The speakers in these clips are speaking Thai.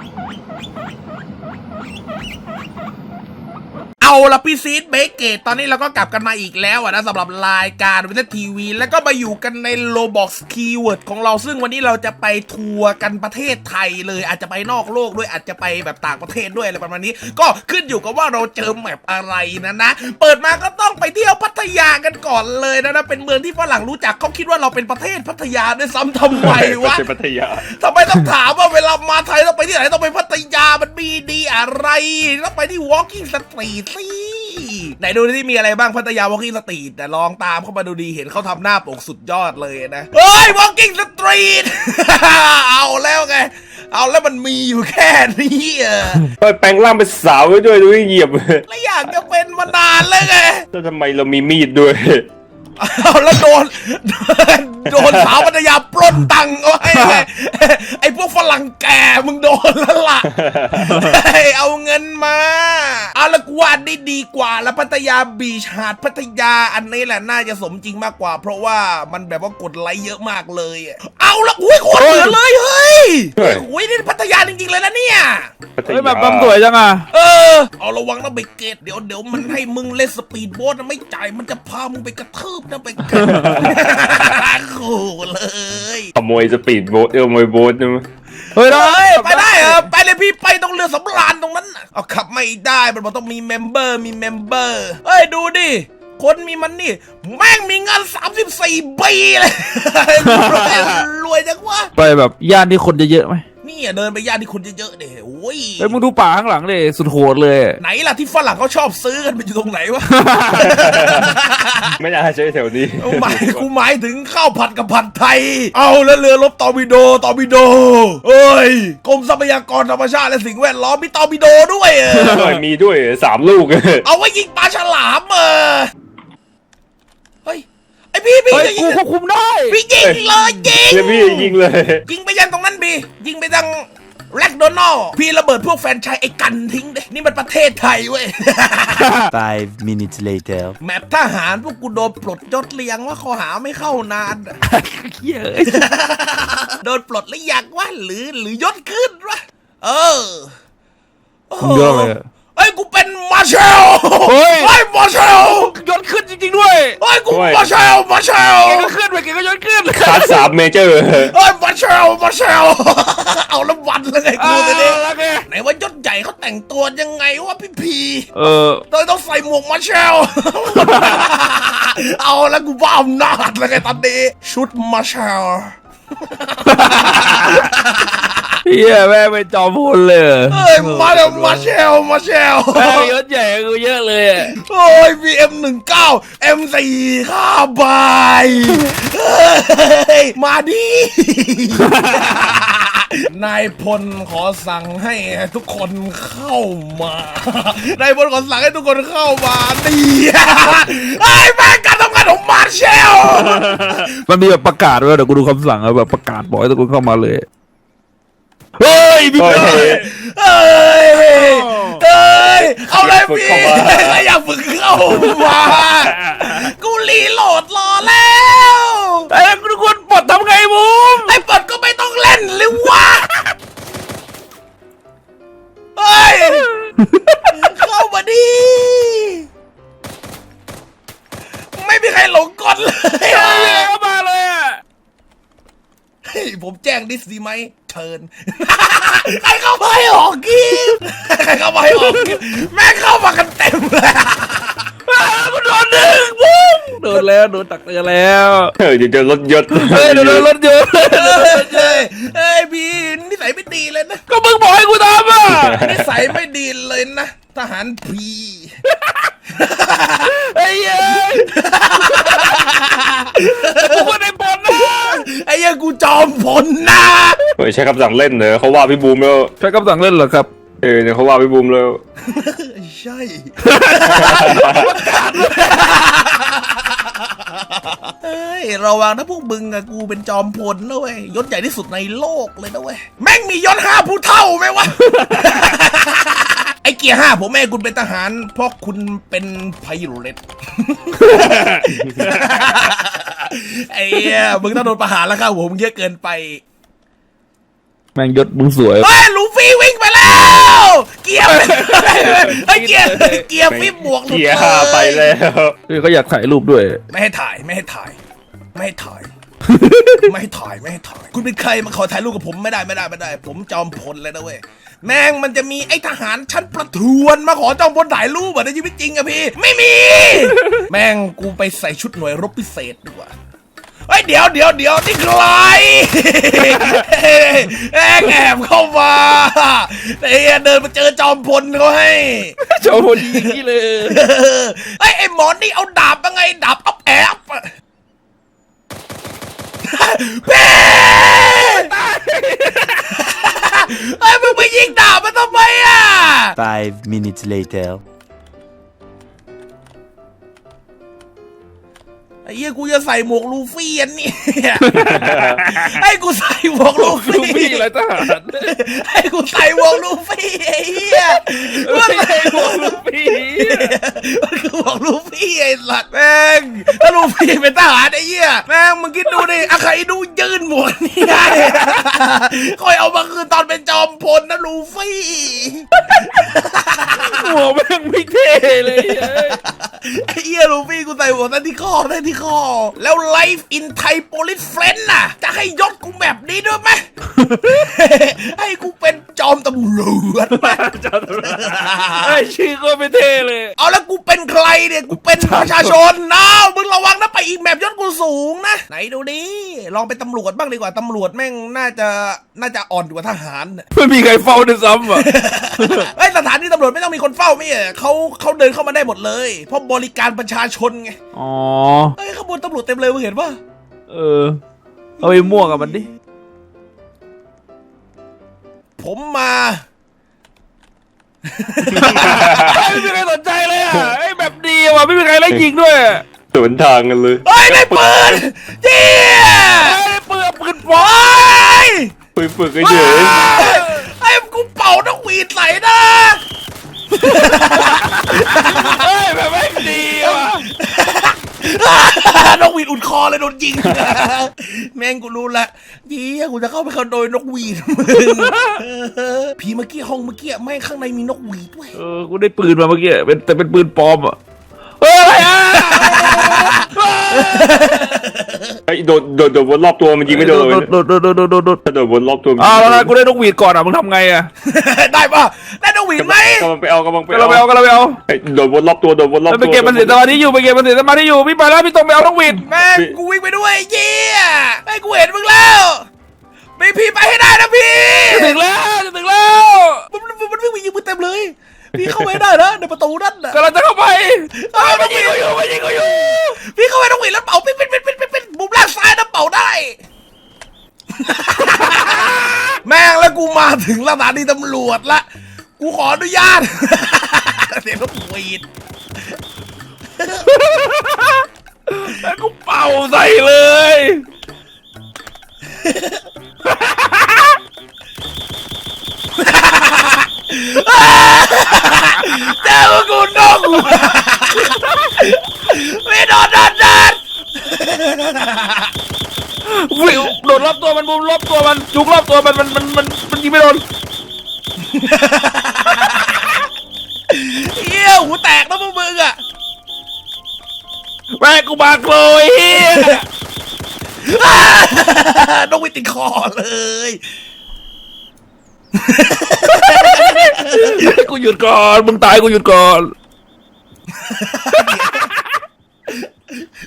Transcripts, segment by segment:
Ha ha ha ha ha! เอาละพี่ซีดเบเกตตอนนี้เราก็กลับกันมาอีกแล้วอะนะสำหรับรายการวิทยทีวี แล้วก็มาอยู่กันในโลบอกคีย์เวิร์ดของเราซึ่งวันนี้เราจะไปทัวร์กันประเทศไทยเลยอาจจะไปนอกโลกด้วยอาจจะไปแบบต่างประเทศด้วยอะไรประมาณนี้ ก็ขึ้นอยู่กับว่าเราเจอแมปอะไรนะนะ เปิดมาก็ต้องไปเที่ยวพัทยากันก่อนเลยนะนะเป็นเมืองที่ฝรั่งรู้จักเขาคิดว่าเราเป็นประเทศพัทยาด้วยซ้ำทำไมวะเป็นพัทยาทำไมต้องถามว่าเวลามาไทยต้องไปที่ไหนต้องไปพัทยามันมีดีอะไรต้องไปที่ Walking Street สิไหนดูที่มีอะไรบ้างพัทยา Walking Street แต่ลองตามเข้ามาดูดีเห็นเขาทำหน้าปกสุดยอดเลยนะ เฮ้ย Walking Street เอาแล้วไง เอาแล้วมันมีอยู่แค่นี้เออเฮ้ยแปลงร่างเป็นสาวไว้ด้วยดูให้เหยียบแล้วอยากจะเป็นมานานแล้วไง แล้วทำไมเรามีมีดด้วย เอาแล้วโดน โดนสาวพัทยาปล้นตังค์เอาไว้ไงไอ้พวกฝรั่งแก่มึงโดนแล้วล่ะเฮ้ยเอาเงินมาเอาละกูว่าได้ดีกว่าแล้วพัทยาบีชหาดพัทยาอันนี้แหละน่าจะสมจริงมากกว่า เพราะว่ามันแบบว่ากดไลค์เยอะมากเลยอะเอาละอุ้ยโคตรเหมือนเลยเฮ้ยเฮ้ย อุ้ยนี่พัทยาจริงๆเลยนะเนี่ย พัทเฮ้ยยาแบบบำสวยจังอะ เออ เอาระวังนะเบเกตเดี๋ยวเดี๋ยวมันให้มึงเล่นสปีดโบ๊ทนะไม่จ่ายมันจะพามึงไปกระทืบนะเบเกตขู่เลยขโมยสปีดโบ๊ทเออขโมยโบ๊ทนะมั้ยเฮ้ยเฮ้ยไปได้เหรอไปเลยพี่ไปตรงเรือสำราญตรงนั้นน่ะเอาขับไม่ได้มันบอกต้องมีเมมเบอร์มีเมมเบอร์เฮ้ยดูดิ คนมีมันนี่ แม่งมีเงิน34ปีเลยรวยรวยจังวะ ไปแบบย่านที่คนเยอะๆไหม นี่อะเดินไปย่านที่คนเยอะๆเด้โอ้ยเฮ้ยมึงดูป่าข้างหลังเลยสุดโหดเลยไหนล่ะที่ฝรั่งเขาชอบซื้อกันมันอยู่ตรงไหนวะ ไม่น่าใช่แถวนี้เอาหมายกูหมายถึงข้าวผัดกับผัดไทย เอาแล้วเรือรบตอร์ปิโดตอร์ปิโดเอ้ยกรมทรัพยากรธรรมชาติและสิ่งแวดล้อมมีตอร์ปิโดด้วยเออด้วยมีด้วยสามลูกเอาไว้ยิงปลาฉลามเออเฮ้ยไอพี่พี่เฮ้ยจะยิกูงควบคุมได้พี่ยิงเลยยิง เดี๋ยวพี่ยิงเลย ยิงไปยังตรงนั้นพี่ยิงไปทางแลก โดนัลพี่ระเบิดพวกแฟรนไชายไอ้กันทิ้งเด้นี่มันประเทศไทยเว้ย Five minutes later. แมปทหารพวกกูโดนปลดยศเลียงว่าข้อหาไม่เข้านาน เหี้ยเอ้ยโดนปลดหรือยังวะหรือหรือยศขึ้นวะเออโอ้โหมึงเยอะเลยอะเฮ้ยกูเป็นมาเชลเฮ้ย เฮ้ยมาเชล ยศขึ้นจริงๆด้วยเฮ้ยกูโอ้ยมาเชลมาเชลเก่งก็ขึ้นไปเก่งก็ยศขึ้นชาร์จสามเมเจอร์เฮ้ยมาเชลมาเชลเอาแล้ววันเลยไงเอกูอจะได้แล้วไงไหนว่ายศใหญ่เขาแต่งตัวยังไงวะพี่พีเออต้องต้องใส่หมวกมาเชลเอาแล้วกูบ้าอำนาจเลยไงตอนนี้ชุดมาเชล เฮียแม่งเป็นจอมพลเลยเฮ้ยมาเดี๋ยวมาเชลมาเชลแม่งยศใหญ่กว่ากูเยอะเลยอะโอ้ย VM หนึ่งเก้า M4 ข้าบายเฮ้ยมาดิ นายพลขอสั่งให้ทุกคนเข้ามานายพลขอสั่งให้ทุกคนเข้ามาดีไอ้ยแม่งการทำงานของมาเชลมันมีแบบประกาศด้วยเดี๋ยวกูดูคำสั่งอะแบบประกาศบอกให้ทุกคนเข้ามาเลย เฮ้ยพี่เฮ้ยเต้ยเอ้ยเอ้ยเอาเลยฝึกพี่เข้ามาใครอยากฝึกเข้ามากูรีโหลดรอแล้วไอ้ทุกคนปลดทำไงมุมไอ้ปดก็ไม่ต้องเล่นเลยวะเฮ้ยเข้ามาดิไม่มีใครหลงกลเลยเฮ้อะยเข้ามาเลยอะเฮ้ยผมแจ้งดิสดีไหมเชิญ ใครเข้ามาให้ออกกิฟใครเข้ามาให้ออกกิฟแม่งเข้ามากันเต็มเลยอ้าวกูโดนหนึ่งมุมโดนแล้วโดนตักเตือนแล้วเออเดี๋ยวเจอรถยศเฮ้ยโดนรถเยอะเอ้ยเอ้ยเอ้ยพี่นิสัยไม่ดีเลยนะก็มึงบอกให้กูทำอะนิสัยไม่ดีเลยนะ ทหารพีไอ้เย้ยกูก็ได้บอลนะไอ้เหี้ยังกูจอมพลนะเฮ้ยใช้คำสั่งเล่นเหรอเขาว่าพี่บูมแล้วใช้คำสั่งเล่นเหรอครับ เออเนี่ยเขาว่าพี่บูมแล้ว ใช่เฮ้ยระวังนะพวกมึงอะกูเป็นจอมพลนะเว้ยยศใหญ่ที่สุดในโลกเลยนะเว้ยแม่งมียศห้าผู้เท่าไหมวะไอ้เกียร์ห้าผมแม่ให้คุณเป็นทหาร เพราะคุณเป็นไพโรเลตไอ้เหี้ยมึงต้องโดนประหารแล้วครับผมงเยอะเกินไปแหมม่งยศมึงสวย เฮ้ยลูฟี่วิ่งไปแล้ว เกียร์ไอ้ยเกียร์เกียร์ฟิบบวกหลุดเกียร์ลไปแล้วเฮ้ยเขาอยากถ่ายรูปด้วย ไม่ให้ถ่ายไม่ให้ถ่าย ไม่ให้ถ่าย ไม่ให้ถ่ายไม่ให้ถ่าย คุณเป็นใครมาขอถ่ายรูปกับผมไม่ได้ไม่ได้ไม่ได้ ผมจอมพลเลยนะเว้ย แม่งมันจะมีไอ้ทหารชั้นประทวนมาขอจอมพลถ่ายรูปอะในชีวิตจริงอะพี่ ไม่มี แม่งกูไปใส่ชุดหน่วยรบพิเศษดีกว่าเฮ้ยเดี๋ยวเดี๋ยวเดี๋ยวนี่ใครแม่งแอบเข้ามาไอ้เหี้ยเดินมาเจอจอมพลเขาให้โชว์พอดีนี่เลยไอ้ยไอ้หมอนนี่เอาดาบมาไงดาบอัพแอบอะเพ่ ไอ้ยมึงไปยิงดาบมันทำไมอะ Five minutes later. เหี้ยกูจะใส่หมวกลูฟี่อันนี้ไอ้กูใส่หมวกลูลูฟี่ฟี่อะไรทหารไอ้กูใส่หมวกลูฟี่ไอ้เหี้ยไม่ใช่พวกลูฟี่มันคือหมวกลูฟี่ไอ้สัตว์แม่งถ้าลูฟี่เป็นทหารไอ้เหี้ยแม่งมึงคิดดูดิอะใครดูยื่นหมวกนี่ได้คอยเอามาคืนตอนเป็นจอมพลนะลูฟี่ หัวแม่งไม่เท่เลยเฮ้ยไอ้เหี้ยลูฟี่กูใส่หัวนั่นที่ข้อนั่นที่ข้อแล้ว Life in Thai Police Friend น่ะ จะให้ยศกูแบบนี้ด้วยไหม ให้กูเป็นจอมตำรวจไหมไอ้ชื่อก็ไม่เท่เลย เอาแล้วกูเป็นใครเนี่ยกูเป็นประชาชนนะมึงระวังนะไปอีกแบบยศกูสูงนะ ไหนดูดิลองเป็นตำรวจบ้างดีกว่าตำรวจแม่งน่าจะน่าจะอ่อนกว่าทหารน่ะไม่มีใครเฝ้าด้วยซ้ำอะเฮ้ยสถานีตำรวจไม่ต้องมีคนเฝ้าไม่ใช่เหรอเขาเขาเดินเข้ามาได้หมดเลย เพราะบริการประชาชนไงอ๋อเฮ้ยขบวนตำรวจเต็มเลยมึงเห็นปะเออเอาไปมั่วกับมันดิผมมาไม่มีใครสนใจเลยอะไอ้แบบดีว่ะไม่มีใครไล่ยิงด้วยสวนทางกันเลยเฮ้ยได้ปืนเจี๊ยไอ้เปลือกปืนป โอ้ อ ย ฝึกฝึกกันเฉยไอ้กูเป่านกหวีดใส่นะเฮ้ยแบบไม่ดีว่ะนกหวีดอุดคอเลยโดนยิง แม่งกูรู้ละเยี่ยกูจะเข้าไปขโมยนกหวีดมึงผีเมื่อกี้ห้องเมื่อกี้แม่งข้างในมีนกหวีดด้วยเออกูได้ปืนมาเมื่อกี้เป็นแต่เป็นปืนปลอมอะเฮ้ยอะ ไรอะไอ้โดดโดดโดดวนรอบตัวมันยิงไม่โดนเลยโดดโดดโดดโดดโดดโดดถ้าโดดวนรอบตัวมันอ้าวยิงแล้วไม่โดนกูได้นกหวีดก่อนอะมึงทำไงอะได้ปะได้นกหวีดไหมกำลังไปเอากำลังไปก็เราไปเอาก็เราไปเอาไอ้โดดวนรอบตัวโดดวนรอบไปตัวเก็บมันเสียสมาธิอยู่ไปเก็บมันเสียสมาธิอยู่พี่ไปแล้วพี่ตรงไปเอานกหวีดแม่งกูวิ่งไปด้วยเยี่ยไอ้กูเห็นมึงแล้วไม่พี่ไปให้ได้นะพี่จะถึงแล้วจะถึงแล้วมันมันมันวิ่งไปยิงมึงเต็มเลย พี่เข้าไปได้นะในประตูนั่นน่ะกำลังจะเข้าไปเอ้ยมันยิงกูอยู่มันยิงกูอยู่พี่เข้าไปต้องหวีดแล้วเป่าปิ๊ดปิ๊ดปิ๊ดปิ๊ดปิ๊ดปิ๊ดมุมล่างซ้ายนะเป่าได้ แม่งแล้วกูมาถึงสถานีตำรวจละ กูขออนุญาต เสียงนกหวีดแล้วกูเป่าใส่เลย เจ้ากูนกไม่โดนโดนโดนวิ่งโดดรอบตัวมันบุมรอบตัวมันจุกรอบตัวมันมันมันมันมันยิงไม่โดนเฮียหูแตกแล้วพวกมึงอะแม่งกูมาโกรยเฮียนกหวีดติดคอเลย กูหยุดก่อน มึงตายกูหยุดก่อน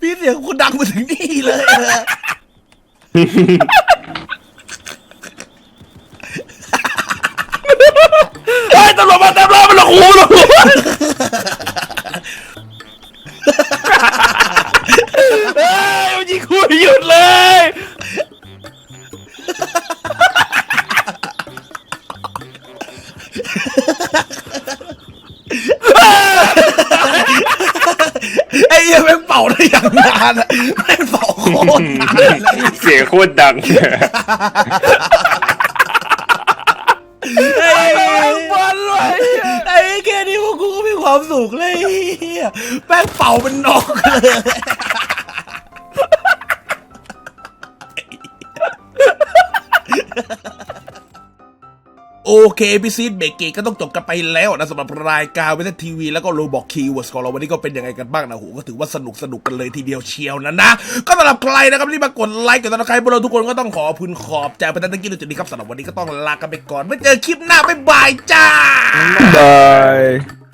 พี่เสียงคุณดังมาถึงนี่เลยอะไอ้ยตำรวจมาเต็มเลยมันหลอกหูหลอกหูเฮ้ยมันยิงกูไม่หยุดเลย ไอ้เหี้ยแม่งเป่าได้อย่างนานอะแม่งเป่าโคตรนานเลยเสียงโคตรดัง ไอ้แม่งบอลเลยไอ้แค่นี้พวกกูก็มีความสุขเลยเหี้ยแม่งเป่าเป็นนกเลย โอเคพี่ซีดเบรกเกตก็ต้องจบกันไปแล้วนะสำหรับรายการเวททีวีแล้วก็โรบอกคีย์เวิร์ดของเราวันนี้ก็เป็นยังไงกันบ้างนะโหก็ถือว่าสนุกสนุกกันเลยทีเดียวเชียวนะนะ ก็สำหรับใครนะครับที่มากดไลค์กดติดตามพวกเราทุกคนก็ต้องขอพึนขอบใจไปตั้งแต่กี้จุดนี้ครับสำหรับวันนี้ก็ต้องลากันไปก่อนไว้เจอคลิปหน้าบ๊ายบายจ้าบาย